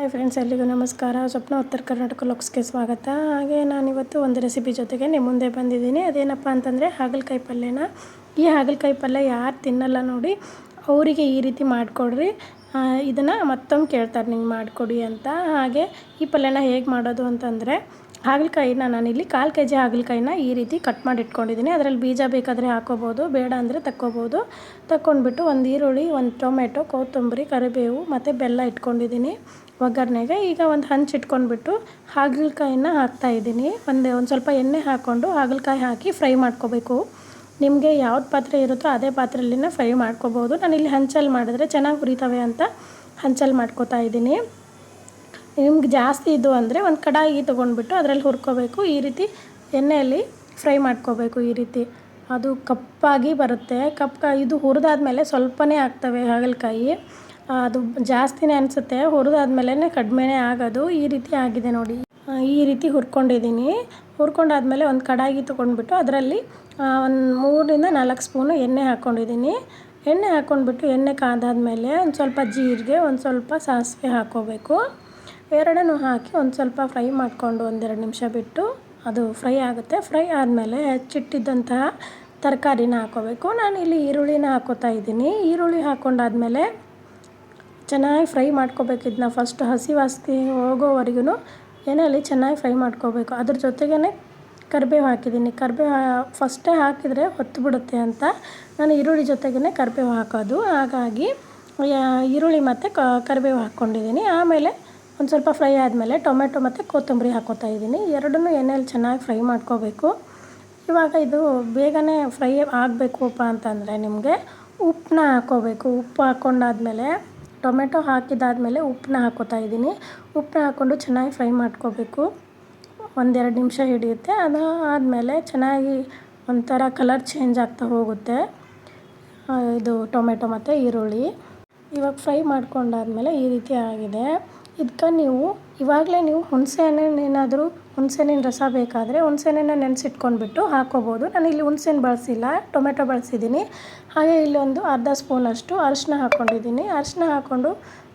Hi friends ಎಲ್ಲಿಗೂ ನಮಸ್ಕಾರ. ಸ್ವಪ್ನ ಉತ್ತರ ಕರ್ನಾಟಕ ಲೋಕ್ಸ್ಗೆ ಸ್ವಾಗತ. ಹಾಗೆ ನಾನಿವತ್ತು ಒಂದು ರೆಸಿಪಿ ಜೊತೆಗೆ ನಿಮ್ಮ ಮುಂದೆ ಬಂದಿದ್ದೀನಿ. ಅದೇನಪ್ಪ ಅಂತಂದರೆ ಹಾಗಲಕಾಯಿ ಪಲ್ಯನ. ಈ ಹಾಗಲಕಾಯಿ ಪಲ್ಯ ಯಾರು ತಿನ್ನಲ್ಲ ನೋಡಿ ಅವರಿಗೆ ಈ ರೀತಿ ಮಾಡಿಕೊಡ್ರಿ. ಇದನ್ನು ಮತ್ತೊಮ್ಮೆ ಕೇಳ್ತಾರೆ ನಿಂಗೆ ಮಾಡಿಕೊಡಿ ಅಂತ. ಹಾಗೆ ಈ ಪಲ್ಯನ ಹೇಗೆ ಮಾಡೋದು ಅಂತಂದರೆ ಹಾಗಲಕಾಯಿನ ನಾನಿಲ್ಲಿ ಕಾಲು ಕೆ ಜಿ ಹಾಗಲಕಾಯಿನ ಈ ರೀತಿ ಕಟ್ ಮಾಡಿ ಇಟ್ಕೊಂಡಿದ್ದೀನಿ. ಅದರಲ್ಲಿ ಬೀಜ ಬೇಕಾದರೆ ಹಾಕೋಬೋದು, ಬೇಡ ಅಂದರೆ ತಕ್ಕೋಬೋದು. ತಕ್ಕೊಂಡ್ಬಿಟ್ಟು ಒಂದು ಈರುಳ್ಳಿ, ಒಂದು ಟೊಮೆಟೊ, ಕೊತ್ತಂಬರಿ, ಕರಿಬೇವು ಮತ್ತು ಬೆಲ್ಲ ಇಟ್ಕೊಂಡಿದ್ದೀನಿ. ಒಗ್ಗರಣೆಗೆ ಈಗ ಒಂದು ಹಂಚು ಇಟ್ಕೊಂಡ್ಬಿಟ್ಟು ಹಾಗಲಕಾಯಿನ ಹಾಕ್ತಾಯಿದ್ದೀನಿ ಒಂದು ಒಂದು ಸ್ವಲ್ಪ ಎಣ್ಣೆ ಹಾಕ್ಕೊಂಡು ಹಾಗಲಕಾಯಿ ಹಾಕಿ ಫ್ರೈ ಮಾಡ್ಕೋಬೇಕು. ನಿಮಗೆ ಯಾವ್ದು ಪಾತ್ರೆ ಇರುತ್ತೋ ಅದೇ ಪಾತ್ರೆಯಲ್ಲಿನ ಫ್ರೈ ಮಾಡ್ಕೋಬೋದು. ನಾನಿಲ್ಲಿ ಹಂಚಲ್ಲಿ ಮಾಡಿದ್ರೆ ಚೆನ್ನಾಗಿ ಹುರಿತವೆ ಅಂತ ಹಂಚಲ್ಲಿ ಮಾಡ್ಕೋತಾ ಇದ್ದೀನಿ. ನಿಮ್ಗೆ ಜಾಸ್ತಿ ಇದು ಅಂದರೆ ಒಂದು ಕಡಾಯಿ ತೊಗೊಂಡ್ಬಿಟ್ಟು ಅದರಲ್ಲಿ ಹುರ್ಕೋಬೇಕು. ಈ ರೀತಿ ಎಣ್ಣೆಯಲ್ಲಿ ಫ್ರೈ ಮಾಡ್ಕೋಬೇಕು ಈ ರೀತಿ. ಅದು ಕಪ್ಪಾಗಿ ಬರುತ್ತೆ. ಕಪ್ಪ ಇದು ಹುರಿದಾದ್ಮೇಲೆ ಸ್ವಲ್ಪನೇ ಆಗ್ತವೆ ಹಾಗಲಕಾಯಿ. ಅದು ಜಾಸ್ತಿನೇ ಅನಿಸುತ್ತೆ. ಹುರಿದಾದ್ಮೇಲೆ ಕಡಿಮೆನೇ ಆಗೋದು. ಈ ರೀತಿ ಆಗಿದೆ ನೋಡಿ. ಈ ರೀತಿ ಹುರ್ಕೊಂಡಿದ್ದೀನಿ. ಹುರ್ಕೊಂಡಾದ್ಮೇಲೆ ಒಂದು ಕಡಾಯಿ ತೊಗೊಂಡ್ಬಿಟ್ಟು ಅದರಲ್ಲಿ ಒಂದು ಮೂರರಿಂದ ನಾಲ್ಕು ಸ್ಪೂನು ಎಣ್ಣೆ ಹಾಕ್ಕೊಂಡಿದ್ದೀನಿ ಎಣ್ಣೆ ಹಾಕ್ಕೊಂಡ್ಬಿಟ್ಟು ಎಣ್ಣೆ ಕಾದಾದ್ಮೇಲೆ ಒಂದು ಸ್ವಲ್ಪ ಜೀರಿಗೆ, ಒಂದು ಸ್ವಲ್ಪ ಸಾಸಿವೆ ಹಾಕ್ಕೋಬೇಕು ಎರಡನ್ನೂ ಹಾಕಿ ಒಂದು ಸ್ವಲ್ಪ ಫ್ರೈ ಮಾಡಿಕೊಂಡು ಒಂದೆರಡು ನಿಮಿಷ ಬಿಟ್ಟು ಅದು ಫ್ರೈ ಆಗುತ್ತೆ. ಫ್ರೈ ಆದಮೇಲೆ ಹೆಚ್ಚಿಟ್ಟಿದ್ದಂತಹ ತರಕಾರಿನ ಹಾಕೋಬೇಕು ನಾನು ಇಲ್ಲಿ ಈರುಳ್ಳಿನ ಹಾಕೋತಾ ಇದ್ದೀನಿ. ಈರುಳ್ಳಿ ಹಾಕ್ಕೊಂಡಾದಮೇಲೆ ಚೆನ್ನಾಗಿ ಫ್ರೈ ಮಾಡ್ಕೋಬೇಕು ಇದನ್ನ. ಫಸ್ಟ್ ಹಸಿ ವಾಸನೆ ಹೋಗೋವರೆಗೂ ಎಣ್ಣೆಯಲ್ಲಿ ಚೆನ್ನಾಗಿ ಫ್ರೈ ಮಾಡ್ಕೋಬೇಕು. ಅದ್ರ ಜೊತೆಗೇ ಕರಿಬೇವು ಹಾಕಿದ್ದೀನಿ. ಕರಿಬೇವು ಫಸ್ಟೇ ಹಾಕಿದರೆ ಹೊತ್ತು ಬಿಡುತ್ತೆ ಅಂತ. ನಾನು ಈರುಳ್ಳಿ ಜೊತೆಗೇ ಕರಿಬೇವು ಹಾಕೋದು. ಹಾಗಾಗಿ ಈರುಳ್ಳಿ ಮತ್ತು ಕರಿಬೇವು ಹಾಕ್ಕೊಂಡಿದ್ದೀನಿ. ಆಮೇಲೆ ಒಂದು ಸ್ವಲ್ಪ ಫ್ರೈ ಆದಮೇಲೆ ಟೊಮೆಟೊ ಮತ್ತು ಕೊತ್ತಂಬರಿ ಹಾಕೋತಾ ಇದ್ದೀನಿ. ಎರಡನ್ನೂ ಎಣ್ಣೆಯಲ್ಲಿ ಚೆನ್ನಾಗಿ ಫ್ರೈ ಮಾಡ್ಕೋಬೇಕು. ಇವಾಗ ಇದು ಬೇಗನೆ ಫ್ರೈ ಆಗಬೇಕುಪ್ಪ ಅಂತಂದರೆ ನಿಮಗೆ ಉಪ್ಪನ್ನ ಹಾಕೋಬೇಕು. ಉಪ್ಪು ಹಾಕ್ಕೊಂಡಾದ್ಮೇಲೆ ಟೊಮೆಟೊ ಹಾಕಿದಾದ್ಮೇಲೆ ಉಪ್ಪನ್ನ ಹಾಕೋತಾ ಇದ್ದೀನಿ. ಉಪ್ಪನ್ನ ಹಾಕ್ಕೊಂಡು ಚೆನ್ನಾಗಿ ಫ್ರೈ ಮಾಡ್ಕೋಬೇಕು. ಒಂದೆರಡು ನಿಮಿಷ ಹಿಡಿಯುತ್ತೆ. ಅದು ಆದಮೇಲೆ ಚೆನ್ನಾಗಿ ಒಂಥರ ಕಲರ್ ಚೇಂಜ್ ಆಗ್ತಾ ಹೋಗುತ್ತೆ. ಇದು ಟೊಮೆಟೊ ಮತ್ತು ಈರುಳ್ಳಿ. ಇವಾಗ ಫ್ರೈ ಮಾಡ್ಕೊಂಡಾದ್ಮೇಲೆ ಈ ರೀತಿ ಆಗಿದೆ. ಇದಕ್ಕೆ ನೀವು ಇವಾಗಲೇ ನೀವು ಹುಣಸೆ ಹಣ್ಣೇನಾದರೂ ಹುಣಸೆಹಣ್ಣಿನ ರಸ ಬೇಕಾದರೆ ಹುಣಸೆಹಣ್ಣನ್ನ ನೆನೆಸಿಟ್ಕೊಂಡ್ಬಿಟ್ಟು ಹಾಕ್ಕೋಬೋದು ನಾನು ಇಲ್ಲಿ ಹುಣಸೆಹಣ್ಣು ಬಳಸಿಲ್ಲ, ಟೊಮೆಟೊ ಬಳಸಿದ್ದೀನಿ. ಹಾಗೆ ಇಲ್ಲೊಂದು ಅರ್ಧ ಸ್ಪೂನಷ್ಟು ಅರಿಶಿನ ಹಾಕ್ಕೊಂಡಿದ್ದೀನಿ ಅರಿಶಿನ ಹಾಕ್ಕೊಂಡು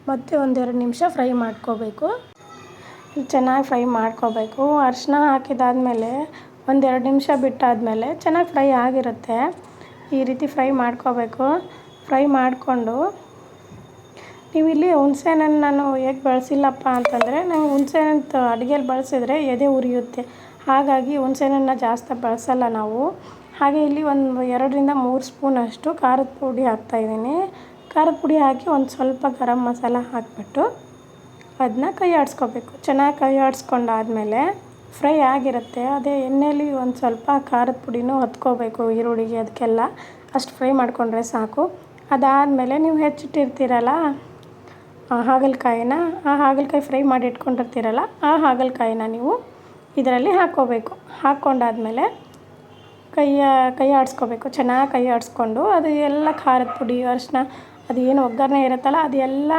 ಮತ್ತೆ ಒಂದೆರಡು ನಿಮಿಷ ಫ್ರೈ ಮಾಡ್ಕೋಬೇಕು. ಚೆನ್ನಾಗಿ ಫ್ರೈ ಮಾಡ್ಕೋಬೇಕು. ಅರಿಶಿನ ಹಾಕಿದಾದ್ಮೇಲೆ ಒಂದೆರಡು ನಿಮಿಷ ಬಿಟ್ಟಾದಮೇಲೆ ಚೆನ್ನಾಗಿ ಫ್ರೈ ಆಗಿರುತ್ತೆ. ಈ ರೀತಿ ಫ್ರೈ ಮಾಡ್ಕೋಬೇಕು. ಫ್ರೈ ಮಾಡಿಕೊಂಡು ನೀವು ಇಲ್ಲಿ ಹಣ್ಣು ನಾನು ಹೇಗೆ ಬಳಸಿಲ್ಲಪ್ಪ ಅಂತಂದರೆ ನಂಗೆ ಹುಣಸೆಹಣ್ಣು ಅಡುಗೆಯಲ್ಲಿ ಬಳಸಿದ್ರೆ ಎದೆ ಉರಿಯುತ್ತೆ. ಹಾಗಾಗಿ ಹುಣಸೆಹಣ್ಣನ್ನ ಜಾಸ್ತಿ ಬಳಸಲ್ಲ ನಾವು. ಹಾಗೆ ಇಲ್ಲಿ ಒಂದು ಎರಡರಿಂದ ಮೂರು ಸ್ಪೂನಷ್ಟು ಖಾರದ ಪುಡಿ ಹಾಕ್ತಾಯಿದ್ದೀನಿ ಖಾರದ ಪುಡಿ ಹಾಕಿ ಒಂದು ಸ್ವಲ್ಪ ಗರಂ ಮಸಾಲ ಹಾಕಿಬಿಟ್ಟು ಅದನ್ನ ಕೈ ಆಡಿಸ್ಕೋಬೇಕು. ಚೆನ್ನಾಗಿ ಕೈ ಆಡಿಸ್ಕೊಂಡಾದ್ಮೇಲೆ ಫ್ರೈ ಆಗಿರುತ್ತೆ. ಅದೇ ಎಣ್ಣೆಲಿ ಒಂದು ಸ್ವಲ್ಪ ಖಾರದ ಪುಡಿನೂ ಹೊತ್ಕೋಬೇಕು ಈರುಳ್ಳಿಗೆ, ಅದಕ್ಕೆಲ್ಲ ಅಷ್ಟು ಫ್ರೈ ಮಾಡಿಕೊಂಡ್ರೆ ಸಾಕು. ಅದಾದಮೇಲೆ ನೀವು ಹೆಚ್ಚಿಟ್ಟಿರ್ತೀರಲ್ಲ ಹಾಗಲಕಾಯಿನ, ಆ ಹಾಗಲಕಾಯಿ ಫ್ರೈ ಮಾಡಿ ಇಟ್ಕೊಂಡಿರ್ತೀರಲ್ಲ, ಆ ಹಾಗಲಕಾಯಿನ ನೀವು ಇದರಲ್ಲಿ ಹಾಕ್ಕೋಬೇಕು. ಹಾಕ್ಕೊಂಡಾದ್ಮೇಲೆ ಕೈಯ, ಕೈ ಆಡಿಸ್ಕೋಬೇಕು. ಚೆನ್ನಾಗಿ ಕೈ ಆಡಿಸ್ಕೊಂಡು ಅದು ಎಲ್ಲ ಖಾರದ ಪುಡಿ, ಅರಿಶಿನ, ಅದು ಏನು ಒಗ್ಗರಣೆ ಇರುತ್ತಲ್ಲ, ಅದೆಲ್ಲ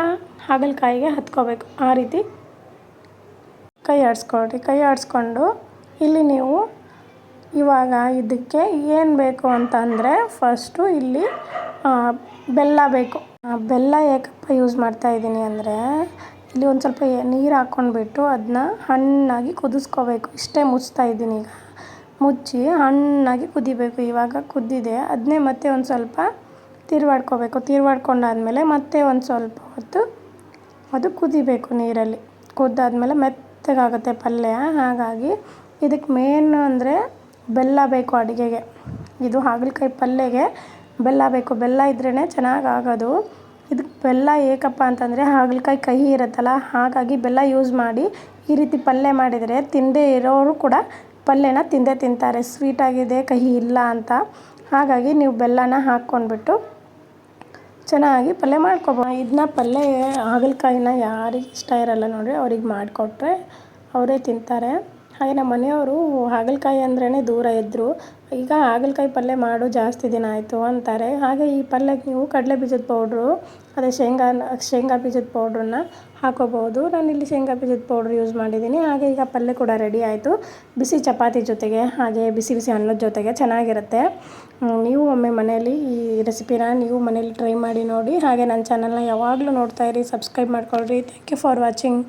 ಹಾಗಲಕಾಯಿಗೆ ಹತ್ಕೋಬೇಕು. ಆ ರೀತಿ ಕೈ ಆಡಿಸ್ಕೊಳ್ರಿ. ಕೈ ಆಡಿಸ್ಕೊಂಡು ಇಲ್ಲಿ ನೀವು ಇವಾಗ ಇದಕ್ಕೆ ಏನು ಬೇಕು ಅಂತ ಅಂದರೆ ಫಸ್ಟು ಇಲ್ಲಿ ಬೆಲ್ಲ ಬೇಕು. ಬೆಲ್ಲ ಯಾಕಪ್ಪ ಯೂಸ್ ಮಾಡ್ತಾಯಿದ್ದೀನಿ ಅಂದರೆ ಇಲ್ಲಿ ಒಂದು ಸ್ವಲ್ಪ ನೀರು ಹಾಕ್ಕೊಂಡ್ಬಿಟ್ಟು ಅದನ್ನ ಹಣ್ಣಾಗಿ ಕುದಿಸ್ಕೋಬೇಕು. ಇಷ್ಟೇ ಮುಚ್ತಾ ಇದ್ದೀನಿ ಈಗ. ಮುಚ್ಚಿ ಹಣ್ಣಾಗಿ ಕುದಿಬೇಕು. ಇವಾಗ ಕುದ್ದಿದೆ. ಅದನ್ನೇ ಮತ್ತೆ ಒಂದು ಸ್ವಲ್ಪ ತಿರುವಾಡ್ಕೋಬೇಕು. ತಿರ್ವಾಡ್ಕೊಂಡಾದ್ಮೇಲೆ ಮತ್ತೆ ಒಂದು ಸ್ವಲ್ಪ ಹೊತ್ತು ಅದು ಕುದಿಬೇಕು ನೀರಲ್ಲಿ. ಕುದ್ದಾದ್ಮೇಲೆ ಮೆತ್ತಗಾಗುತ್ತೆ ಪಲ್ಯ. ಹಾಗಾಗಿ ಇದಕ್ಕೆ ಮೇನ್ ಅಂದರೆ ಬೆಲ್ಲ ಬೇಕು ಅಡುಗೆಗೆ. ಇದು ಹಾಗಲಕಾಯಿ ಪಲ್ಯಗೆ ಬೆಲ್ಲ ಬೇಕು. ಬೆಲ್ಲ ಇದ್ರೇ ಚೆನ್ನಾಗಿ ಆಗೋದು ಇದಕ್ಕೆ ಬೆಲ್ಲ ಏಕಪ್ಪ ಅಂತಂದರೆ ಹಾಗಲಕಾಯಿ ಕಹಿ ಇರುತ್ತಲ್ಲ, ಹಾಗಾಗಿ ಬೆಲ್ಲ ಯೂಸ್ ಮಾಡಿ ಈ ರೀತಿ ಪಲ್ಯ ಮಾಡಿದರೆ ತಿನ್ನದೇ ಇರೋರು ಕೂಡ ಪಲ್ಯನ ತಿಂದೇ ತಿಂತಾರೆ. ಸ್ವೀಟಾಗಿದೆ ಕಹಿ ಇಲ್ಲ ಅಂತ. ಹಾಗಾಗಿ ನೀವು ಬೆಲ್ಲನ ಹಾಕ್ಕೊಂಡ್ಬಿಟ್ಟು ಚೆನ್ನಾಗಿ ಪಲ್ಯ ಮಾಡ್ಕೊಬೋದು. ಇದನ್ನ ಪಲ್ಯ ಹಾಗಲಕಾಯಿನ ಯಾರಿಗೆ ಇಷ್ಟ ಇರಲ್ಲ ನೋಡಿರಿ, ಅವ್ರಿಗೆ ಮಾಡಿಕೊಟ್ರೆ ಅವರೇ ತಿಂತಾರೆ. ಹಾಗೆ ನಮ್ಮ ಮನೆಯವರು ಹಾಗಲಕಾಯಿ ಅಂದ್ರೇ ದೂರ ಇದ್ದರು ಈಗ ಹಾಗಲಕಾಯಿ ಪಲ್ಯ ಮಾಡು, ಜಾಸ್ತಿ ದಿನ ಆಯಿತು ಅಂತಾರೆ. ಹಾಗೆ ಈ ಪಲ್ಯಕ್ಕೆ ನೀವು ಕಡಲೆ ಬೀಜದ ಪೌಡ್ರು ಅದೇ ಶೇಂಗಾನ ಶೇಂಗಾ ಬೀಜದ ಪೌಡ್ರನ್ನ ಹಾಕೋಬೋದು ನಾನಿಲ್ಲಿ ಶೇಂಗಾ ಬೀಜದ ಪೌಡ್ರ್ ಯೂಸ್ ಮಾಡಿದ್ದೀನಿ ಹಾಗೆ ಈಗ ಪಲ್ಯ ಕೂಡ ರೆಡಿ ಆಯಿತು. ಬಿಸಿ ಚಪಾತಿ ಜೊತೆಗೆ, ಹಾಗೆ ಬಿಸಿ ಬಿಸಿ ಅನ್ನದ ಜೊತೆಗೆ ಚೆನ್ನಾಗಿರುತ್ತೆ. ನೀವು ಒಮ್ಮೆ ಮನೆಯಲ್ಲಿ ಈ ರೆಸಿಪಿನ ನೀವು ಮನೇಲಿ ಟ್ರೈ ಮಾಡಿ ನೋಡಿ. ಹಾಗೆ ನನ್ನ ಚಾನಲ್ನ ಯಾವಾಗಲೂ ನೋಡ್ತಾ ಇರಿ ಸಬ್ಸ್ಕ್ರೈಬ್ ಮಾಡ್ಕೊಳ್ರಿ. Thank you for watching